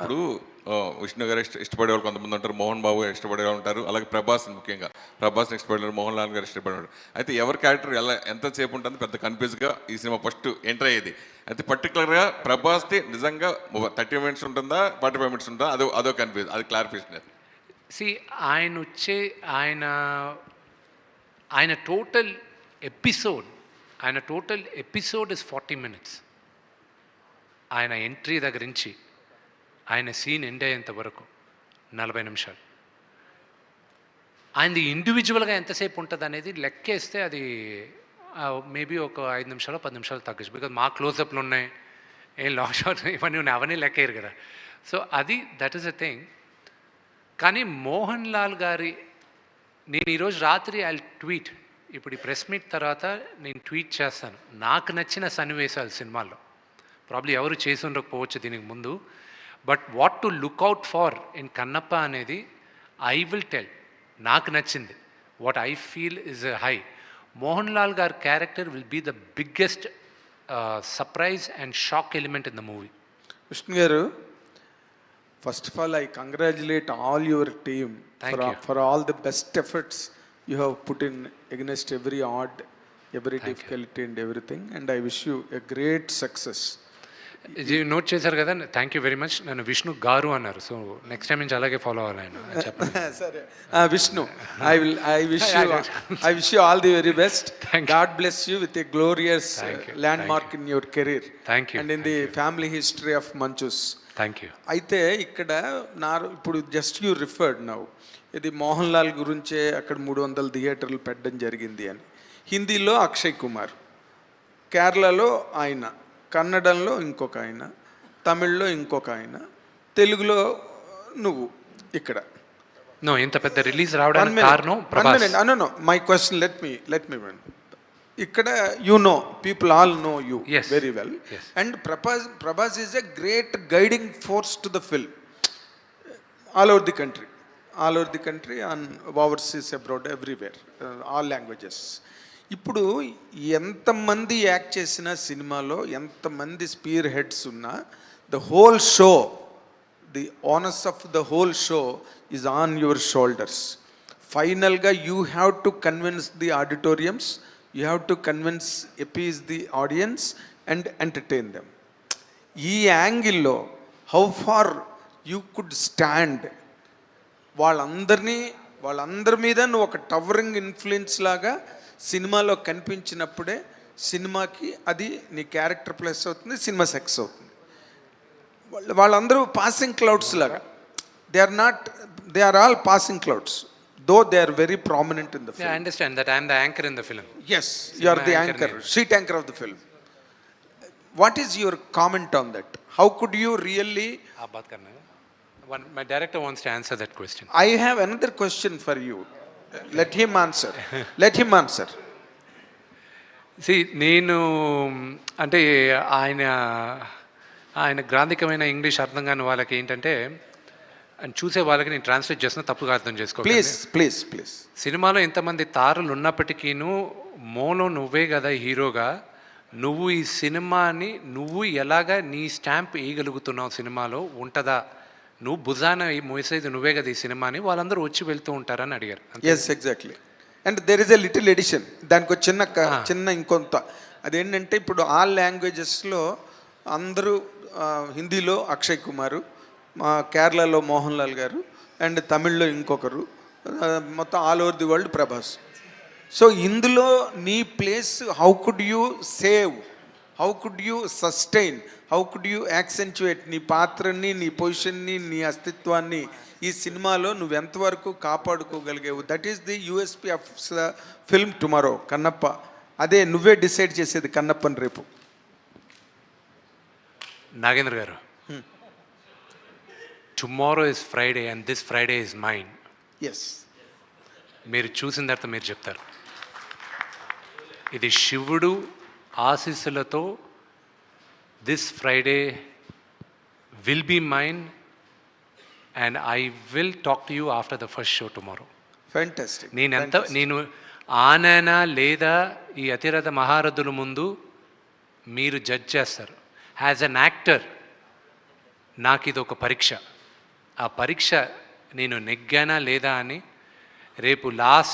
ఇప్పుడు విష్ణు గారు ఇష్ట ఇష్టపడే వాళ్ళు కొంతమంది ఉంటారు మోహన్ బాబు గారు ఇష్టపడే వాళ్ళు ఉంటారు అలాగే ప్రభాస్ ముఖ్యంగా. ప్రభాస్ని ఇష్టపడే మోహన్ లాల్ గారు ఇష్టపడేవాడు అయితే ఎవరి క్యారెక్టర్ ఎలా ఎంతసేపు ఉంటుంది పెద్ద కన్ఫ్యూజ్గా ఈ సినిమా ఫస్ట్ ఎంటర్ అయ్యేది. అయితే పర్టికులర్గా ప్రభాస్ది నిజంగా థర్టీ మినిట్స్ ఉంటుందా ఫార్టీ ఫైవ్ మినిట్స్ ఉంటుందా అదో అదో కన్ఫ్యూజ్ అది క్లారిఫికేషన్ సి ఆయన వచ్చే ఆయన ఆయన టోటల్ ఎపిసోడ్ ఆయన total episode is forty minutes. ఆయన ఎంట్రీ దగ్గర నుంచి ఆయన సీన్ ఎండ్ అయ్యేంత వరకు నలభై నిమిషాలు. ఆయనది ఇండివిజువల్గా ఎంతసేపు ఉంటుంది అనేది లెక్కేస్తే అది మేబీ ఒక ఐదు నిమిషాలు పది నిమిషాలు తగ్గచ్చు. బికాజ్ మా క్లోజప్లు ఉన్నాయి ఏం లాంగ్ షాట్ ఇవన్నీ ఉన్నాయి అవన్నీ లెక్కేయరు కదా. సో అది దట్ ఈస్ అ థింగ్ కానీ మోహన్ లాల్ గారి నేను ఈరోజు రాత్రి ఐ ట్వీట్ ఇప్పుడు ఈ ప్రెస్ మీట్ తర్వాత నేను ట్వీట్ చేస్తాను. నాకు నచ్చిన సన్నివేశాలు సినిమాల్లో. ప్రాబ్లీ ఎవరు చేసి ఉండకపోవచ్చు దీనికి ముందు. But what to look out for in Kannappa అనేది ఐ విల్ టెల్ నాకు నచ్చింది. What I feel is high Mohan Lal గారి character will be the biggest surprise and shock element in the movie Vishnu గారు first of all I congratulate all your team for all the best efforts you have put in against every odd every difficulty and everything and I wish you a great success note చేశారు కదా thank you very much నన్ను విష్ణు గారు అన్నారు. So next time నుంచి అలాగే follow అవ్వాలి ఆయన చెప్పండి. సరే. Vishnu I will I wish you I wish you all the very best. God bless you with a glorious. Landmark in your career Thank you. And in the family history of Manchus thank you అయితే ఇక్కడ నా ఇప్పుడు just you referred now ఇది మోహన్ లాల్ గురించే అక్కడ మూడు వందల థియేటర్లు పెట్టడం జరిగింది అని. హిందీలో అక్షయ్ కుమార్. కేరళలో ఆయన. కన్నడంలో ఇంకొక ఆయన తమిళ్ళో ఇంకొక ఆయన తెలుగులో నువ్వు ఇక్కడ. నో ఇంత పెద్ద రిలీజ్ రావడానికి కారణం my question let me let me one ఇక్కడ you know people all know you. Very well. And Prabhas Prabhas is a great guiding force to the film all over the country all over the country on overseas abroad everywhere all languages ఇప్పుడు ఎంతమంది act చేసిన సినిమాలో ఎంతమంది spearheads ఉన్నా the whole show the honours of the whole show is on your shoulders. ఫైనల్గా you have to convince the auditoriums you have to convince Apis the audience and entertain them. ఈ యాంగిల్లో how far you could stand వాళ్ళందరినీ వాళ్ళందరి మీద నువ్వు ఒక towering influence లాగా సినిమాలో కనిపించినప్పుడే సినిమాకి అది నీ క్యారెక్టర్ ప్లస్ అవుతుంది సినిమా సెక్స్ అవుతుంది. వాళ్ళు వాళ్ళందరూ పాసింగ్ క్లౌడ్స్ లాగా. They are not they are all passing clouds though they are very prominent in the film understand that I'm the anchor in the film yes you are the anchor sheet anchor of the film what is your comment on that how could you really one my director wants to answer that question. I have another question for you let him answer let him answer see నేను అంటే ఆయన ఆయన గ్రాంధికమైన English అర్థం కాని వాళ్ళకి ఏంటంటే చూసే వాళ్ళకి నేను ట్రాన్స్లేట్ చేస్తున్నా తప్పుగా అర్థం చేసుకో ప్లీజ్ ప్లీజ్ ప్లీజ్ సినిమాలో ఎంతమంది తారలు ఉన్నప్పటికీను మోలో నువ్వే కదా హీరోగా నువ్వు ఈ సినిమాని నువ్వు ఎలాగా నీ స్టాంప్ వేయగలుగుతున్నావు సినిమాలో ఉంటుందా? నువ్వు భుజాన ఈ మోసేది నువ్వే కదా ఈ సినిమాని? వాళ్ళందరూ వచ్చి వెళ్తూ ఉంటారని అడిగారు. Yes exactly and there is a little edition దానికి ఒక చిన్న చిన్న ఇంకొంత. అదేంటంటే ఇప్పుడు ఆల్ లాంగ్వేజెస్లో అందరూ హిందీలో అక్షయ్ కుమారు మా కేరళలో మోహన్ లాల్ గారు అండ్ తమిళ్ళో ఇంకొకరు మొత్తం all over the world Prabhas. So ఇందులో నీ place how could you save? How could you sustain how could you accentuate నీ పాత్రని నీ పొజిషన్ని నీ అస్తిత్వాన్ని ఈ సినిమాలో నువ్వు ఎంతవరకు కాపాడుకోగలిగావు? That is the USP of film tomorrow Kannappa. అదే నువ్వే డిసైడ్ చేసేది కన్నప్పని రేపు. నాగేంద్ర గారు tomorrow is Friday and this Friday is mine yes మీరు చూసిన తర్వాత మీరు చెప్తారు. ఇది శివుడు ఆశీస్సులతో this Friday will be mine and I will talk to you after the first show tomorrow fantastic నేను ఎంత నేను ఆననా లేదా ఈ అతిరథ మహారథుల ముందు మీరు జడ్జ్ చేస్తారు. యాజ్ అన్ యాక్టర్ నాకు ఇది ఒక పరీక్ష. ఆ పరీక్ష నేను నెగ్గానా లేదా అని రేపు లాస్ట్